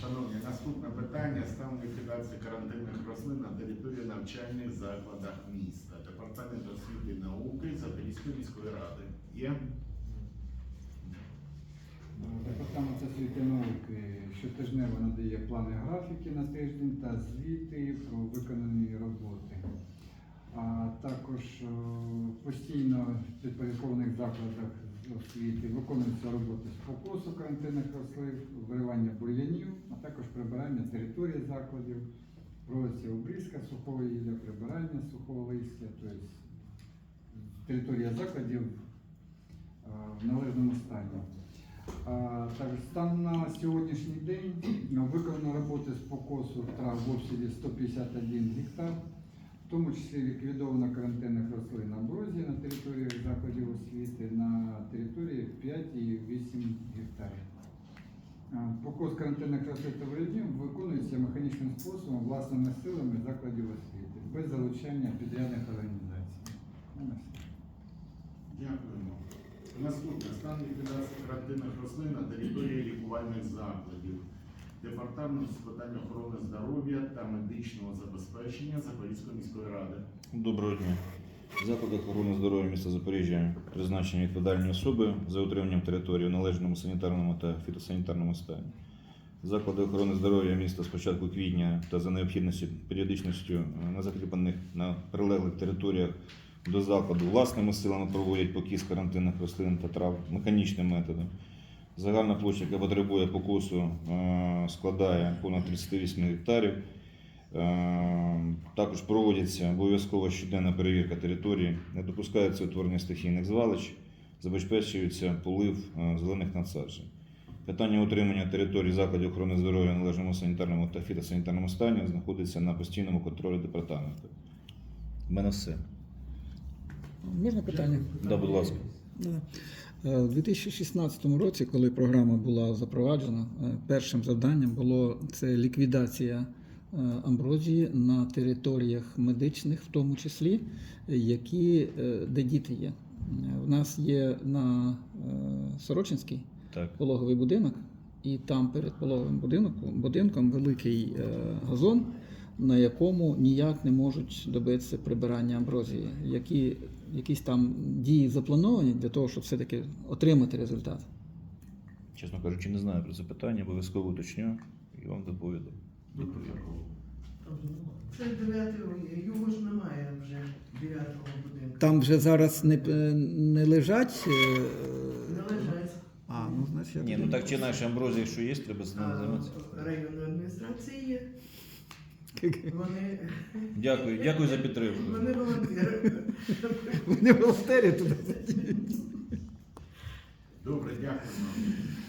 Шановні, наступне питання стан ліквідації карантинних рослин на території навчальних закладах міста. Департамент освіти і науки Запорізької міської ради. Є? Департамент освіти і науки щотижнево надає плани графіки на тиждень та звіти про виконані роботи. А також постійно в підпорядкованих закладах освіти виконуються роботи з покосу карантинних рослин, виривання бур'янів, а також прибирання території закладів, проводиться обрізка сухого їля, прибирання сухого листя, тобто територія закладів в належному стані. Так, стан на сьогоднішній день виконано роботи з покосу трав в обсязі 151 гектар, в тому числі ліквідовано карантинних рослин амброзії на території закладів освіти на території 5 і 8 гектарів. Покос карантинних рослин та виробів виконується механічним способом власними силами закладів освіти, без залучення підрядних організацій. Ну. Дякуємо. Наступне стан ліквідації карантинних рослин на території лікувальних закладів. Департамент з питань охорони здоров'я та медичного забезпечення Запорізької міської ради. Доброго дня. Заклади охорони здоров'я міста Запоріжжя призначені відповідальні особи за утриманням території в належному санітарному та фітосанітарному стані. Заклади охорони здоров'я міста з початку квітня та за необхідністю періодичністю е, на закріплених на прилеглих територіях до закладу власними силами проводять покіс карантинних рослин та трав механічним методом. Загальна площа, яка потребує покосу, е, складає понад 38 гектарів. Е, Також проводиться обов'язкова щоденна перевірка території, не допускається утворення стихійних звалищ, забезпечується полив е, зелених насаджень. Питання утримання території закладів охорони здоров'я в належному санітарному та фітосанітарному стані знаходиться на постійному контролі департаменту. У мене все. Можна питання? Да, будь ласка. Да. Е, У 2016 році, коли програма була запроваджена, е, першим завданням було це ліквідація е, амброзії на територіях медичних, в тому числі, які, де діти є. У нас є на Сорочинській Так. пологовий будинок, і там перед пологовим будинком, будинком великий газон, на якому ніяк не можуть добитися прибирання амброзії. Які, якісь там дії заплановані для того, щоб все-таки отримати результат. Чесно кажучи, не знаю про це питання, обов'язково уточню і вам доповіду. Доповім. Це дев'ятого, його ж немає вже дев'ятого будинку. Там вже зараз не, е, не лежать. е, Не лежать. А, ну значить. Ні, ну так чи інакше амброзія, якщо є, треба з ним займатися. районної адміністрації є. Вони, Дякую, дякую за підтримку. вони волонтери. Вони волонтери туди. Добре, дякуємо.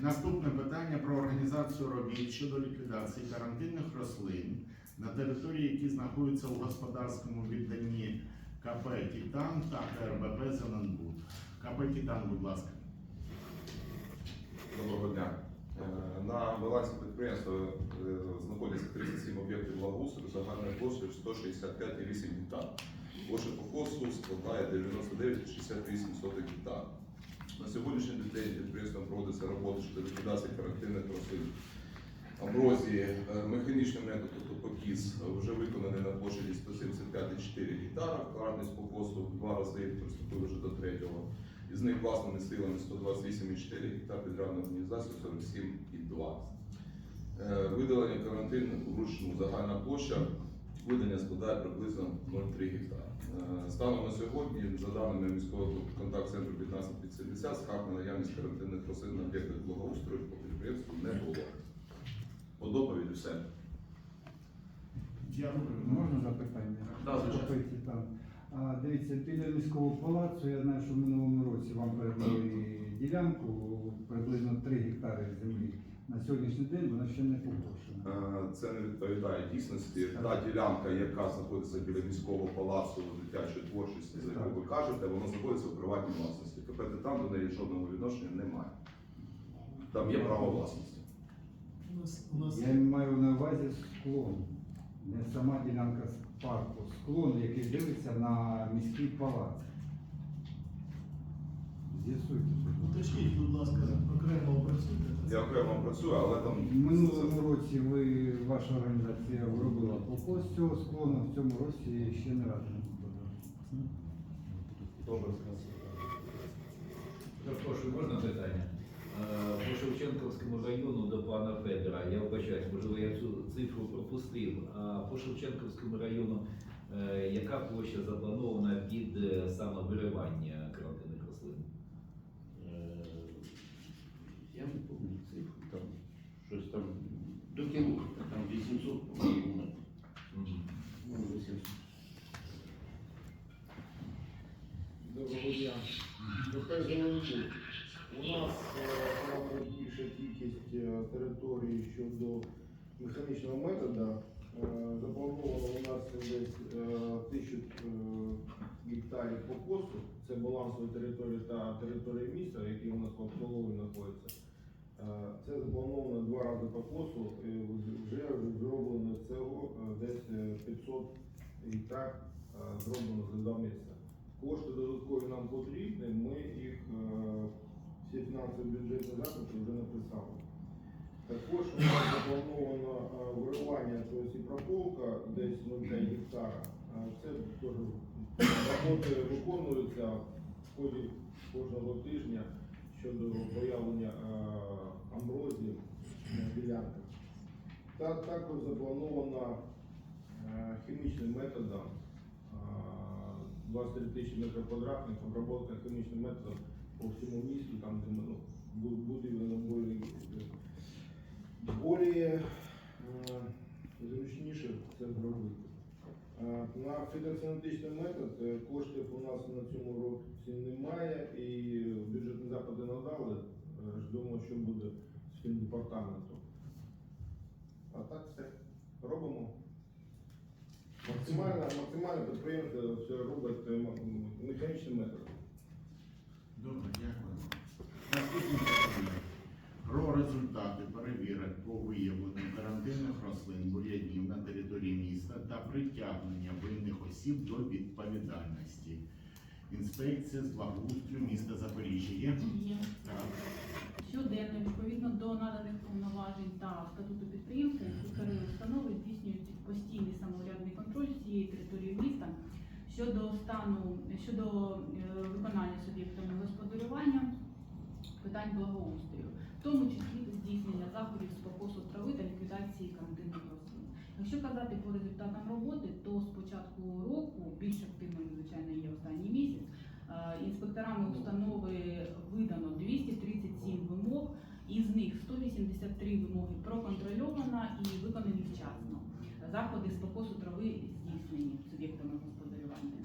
Наступне питання про організацію робіт щодо ліквідації карантинних рослин на території, які знаходяться у господарському відданні КП Титан та РБП Зеленбуд. КП Титан, будь ласка. Доброго дня. Е, На балансі підприємства е, знаходяться 37 об'єктів благоустрою загальною площею 165,8 гектар. Площа покосу складає 99,68 гектар. На сьогоднішній день підприємством проводиться роботи щодо ліквідації карантинних рослин. Амброзії е, механічним методом, тобто покіс, вже виконаний на площі 175,4 гектара. Кратність покосу два рази приступили вже до третього. Із них власними силами 128,4 гектар, підрядна організація 47,2. Е, Видалення карантину вручну загальна площа видання складає приблизно 0,3 гектар. Е, Станом на сьогодні, за даними міського контакт-центру 1570, скарг на наявність карантинних рослин на об'єктах благоустрою по підприємству не було. По доповіді все. Дякую. Можна запитання? Да, звичайно. А, дивіться, біля міського палацу, я знаю, що в минулому році вам передали ділянку приблизно 3 гектари землі. На сьогоднішній день вона ще не погоршена. Е, Це не відповідає дійсності. Та ділянка, яка знаходиться біля міського палацу дитячої творчості, за яку ви кажете, вона знаходиться у приватній власності. КПТ там до неї жодного відношення немає. Там є право власності. У нас, у нас Я маю на увазі склон, не сама ділянка з парку, склон, який дивиться на міський палац. З'ясуйте. Уточніть, будь ласка, окремо опрацюйте. Я окремо працюю, але там В минулому році ви, ваша організація виробила покос цього склону, в цьому році ще не разу не було. добре. Перепрошую, можна питання? Е, По Шевченківському району до пана Федора, я вбачаюсь, можливо, я цю цифру пропустив. А по Шевченківському району е, яка площа запланована під е, саме виривання карантинних рослин? Е, Я не пам'ятаю цифру, там щось там до кілометра, там 800 по-моєму. Ну, 800. Доброго дня. Михайло е, щодо механічного методу. Е, Заплановано у нас десь е, тисячу е, гектарів покосу. Це балансові території та території міста, які у нас в обслуговуванні знаходяться. Це заплановано два рази покосу. Вже зроблено цього десь е, 500 гектар зроблено за два місяці. Кошти додаткові нам потрібні, ми їх всі фінансові бюджетні заходи вже написали. Також у нас заплановано е, виривання, тобто і прополка десь 0,5 гектара. Е, Це теж роботи виконуються в ході кожного тижня щодо появлення е, амброзії на ділянках. Та також заплановано хімічним методом е, 23 тисячі метрів квадратних обробка хімічним методом по всьому місту, там де ну, бу- буде воно более, зручніше це зробити. На фітосанітичний метод е, коштів у нас на цьому році немає і бюджетні заходи надали. Е, Ждемо, що буде з цим департаментом. А так все. Робимо. Максимально, максимально підприємство все робить механічним методом. Добре, дякую. Наступне питання. Про результати перевірок по виявленню карантинних рослин бур'янів на території міста та притягнення винних осіб до відповідальності. Інспекція з благоустрою міста Запоріжжя є? Є. Так. Щоденно, відповідно до наданих повноважень та статуту підприємства, інспектори установи здійснюють постійний самоврядний контроль всієї території міста щодо стану, щодо е, виконання суб'єктами господарювання питань благоустрою, в тому числі здійснення заходів з покосу трави та ліквідації карантинних рослин. Якщо казати по результатам роботи, то з початку року більш активним, звичайно, є останній місяць. Е, Інспекторами установи видано 237 вимог, із них 183 вимоги проконтрольовано і виконані вчасно. Заходи з покосу трави здійснені суб'єктами господарювання.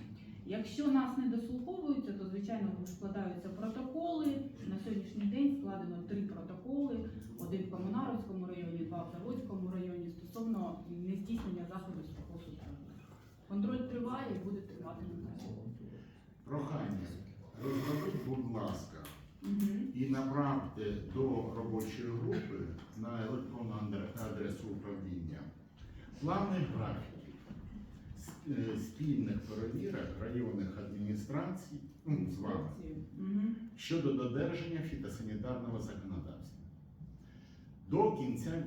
Якщо нас не дослуховуються, то звичайно складаються протоколи. На сьогоднішній день складено три протоколи: один в Комунаровському районі, два в Заводському нездійснення заходів з покосу. Контроль триває і буде тривати надалі. Прохання. Розробіть, будь ласка, Мгм. і направте до робочої групи на електронну адресу управління плани графіки е, спільних перевірок районних адміністрацій ну, з вами щодо додержання фітосанітарного законодавства до кінця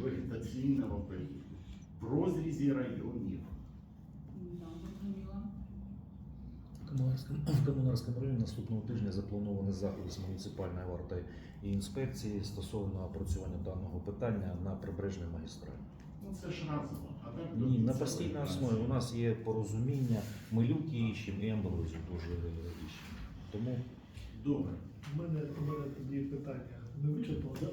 вегетаційного періоду в розрізі районів. Да. В Комунарському районі наступного тижня заплановані заходи з муніципальної варти і інспекції стосовно опрацювання даного питання на прибережній магістралі. Ну це ж разово. А так Ні, на постійній основі у нас є порозуміння, ми люки іщемо і амброзію теж іщемо. Тому Добре. У мене, у мене тоді питання. Ми вичерпали, так?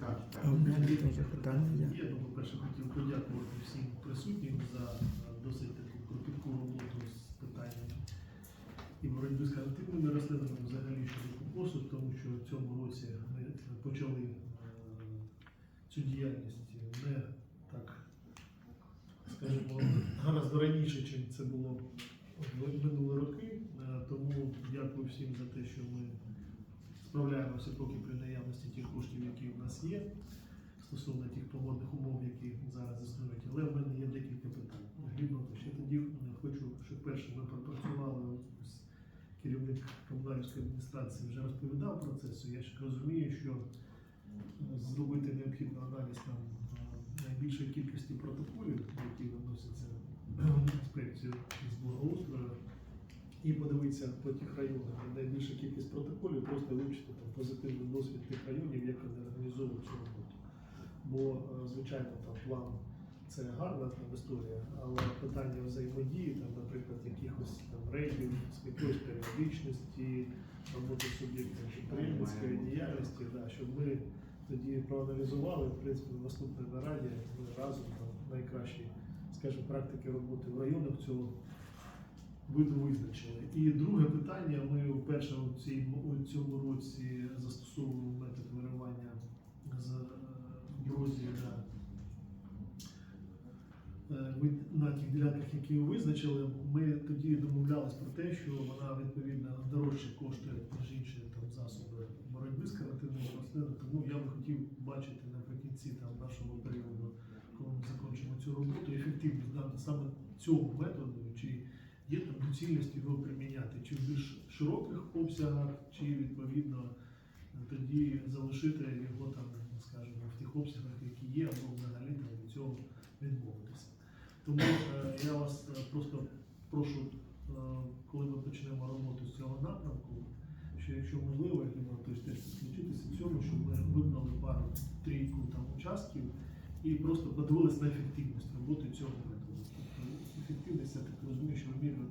Так, так. А у мене теж питання є. Я, ну, по-перше, хотів подякувати всім присутнім за досить таку кропітку роботу з питанням і боротьби з карантинними рослинами взагалі щодо покосу, тому що в цьому році ми почали е, цю діяльність не так, скажімо, гораздо раніше, ніж це було в минулі роки. Е, Тому дякую всім за те, що ми справляємося поки при наявності тих коштів, які в нас є стосовно тих погодних умов, які зараз існують. Але в мене є декілька питань. Глібно, ще тоді хочу, щоб перше ми пропрацювали керівник комунальської адміністрації вже розповідав про це, я ж розумію, що е, зробити необхідний аналіз там е, найбільшої кількості протоколів, які виносяться в інспекцію з благоустрою, і подивитися по тих районах, де найбільша кількість протоколів, просто вивчити там позитивний досвід тих районів, як вони організовують цю роботу. Бо, е, звичайно, там план це гарна там історія, але питання взаємодії, там, наприклад, якихось там рейдів з якоїсь періодичності, роботи суб'єктів підприємницької діяльності, да, щоб ми тоді проаналізували, в принципі, в наступній нараді ми разом там найкращі, скажімо, практики роботи в районах цього виду визначили. І друге питання, ми вперше у цій- цьому році застосовуємо метод виривання з е, амброзії на е, на тих ділянках, які ви визначили, ми тоді домовлялись про те, що вона відповідно дорожче коштує, ніж інші там засоби боротьби з карантинними рослинами. Тому я би хотів бачити наприкінці там нашого періоду, коли ми закінчимо цю роботу, ефективність саме цього методу, чи є там доцільність його приміняти, чи в більш широких обсягах, чи відповідно тоді залишити його там, скажімо, в тих обсягах, які є, або взагалі там від цього відмовитися. Тому е, я вас е, просто прошу, е, коли ми почнемо роботу з цього напрямку, що якщо можливо, я думаю, теж підключитися в цьому, щоб ми вибрали пару трійку там участків і просто подивилися на ефективність роботи цього методу. Ефективність, я так розумію, що вимірювати